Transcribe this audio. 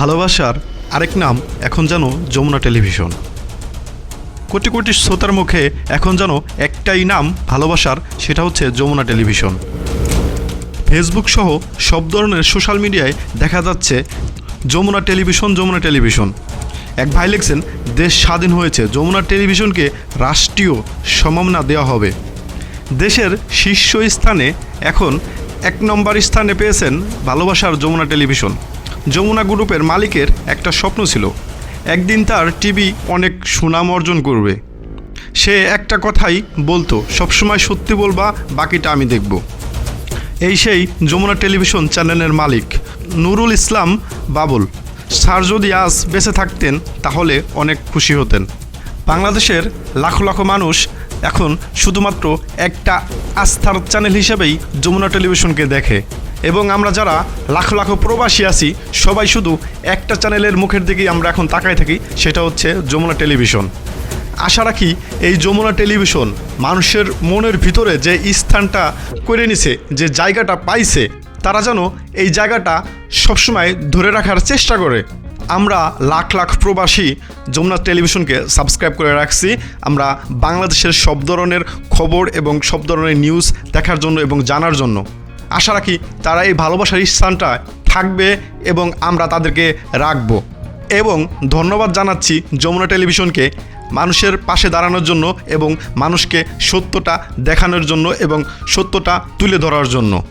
ভালোবাসার আরেক নাম এখন যেন যমুনা টেলিভিশন। কোটি কোটি শ্রোতার মুখে এখন যেন একটাই নাম ভালোবাসার, সেটা হচ্ছে যমুনা টেলিভিশন। ফেসবুক সহ সব ধরনের সোশ্যাল মিডিয়ায় দেখা যাচ্ছে যমুনা টেলিভিশন যমুনা টেলিভিশন। এক ভাই লিখছেন, দেশ স্বাধীন হয়েছে, যমুনা টেলিভিশনকে রাষ্ট্রীয় সম্মাননা দেওয়া হবে। দেশের শীর্ষ স্থানে এখন এক নম্বর স্থানে পেয়েছেন ভালোবাসার যমুনা টেলিভিশন। যমুনা গ্রুপের মালিকের একটা স্বপ্ন ছিল। একদিন তার টিভি অনেক সুনাম অর্জন করবে। সে একটা কথাই বলতো, সবসময় সত্যি বলবা, বাকিটা আমি দেখব। এই সেই যমুনা টেলিভিশন চ্যানেলের মালিক নুরুল ইসলাম বাবুল। স্যার যদি আজ বেঁচে থাকতেন, তাহলে অনেক খুশি হতেন। বাংলাদেশের লাখো লাখো মানুষ এখন শুধুমাত্র একটা আস্থার চ্যানেল হিসেবেই যমুনা টেলিভিশনকে দেখে। এবং আমরা যারা লাখ লাখো প্রবাসী আছি, সবাই শুধু একটা চ্যানেলের মুখের দিকেই আমরা এখন তাকায় থাকি, সেটা হচ্ছে যমুনা টেলিভিশন। আশা রাখি এই যমুনা টেলিভিশন মানুষের মনের ভিতরে যে স্থানটা করে নিছে, যে জায়গাটা পাইছে, তারা যেন এই জায়গাটা সবসময় ধরে রাখার চেষ্টা করে। আমরা লাখ লাখ প্রবাসী যমুনা টেলিভিশনকে সাবস্ক্রাইব করে রাখছি। আমরা বাংলাদেশের সব ধরনের খবর এবং সব ধরনের নিউজ দেখার জন্য এবং জানার জন্য। আশা রাখি তারা এই ভালোবাসার স্থানটা থাকবে এবং আমরা তাদেরকে রাখব। এবং ধন্যবাদ জানাচ্ছি যমুনা টেলিভিশনকে মানুষের পাশে দাঁড়ানোর জন্য এবং মানুষকে সত্যটা দেখানোর জন্য এবং সত্যটা তুলে ধরার জন্য।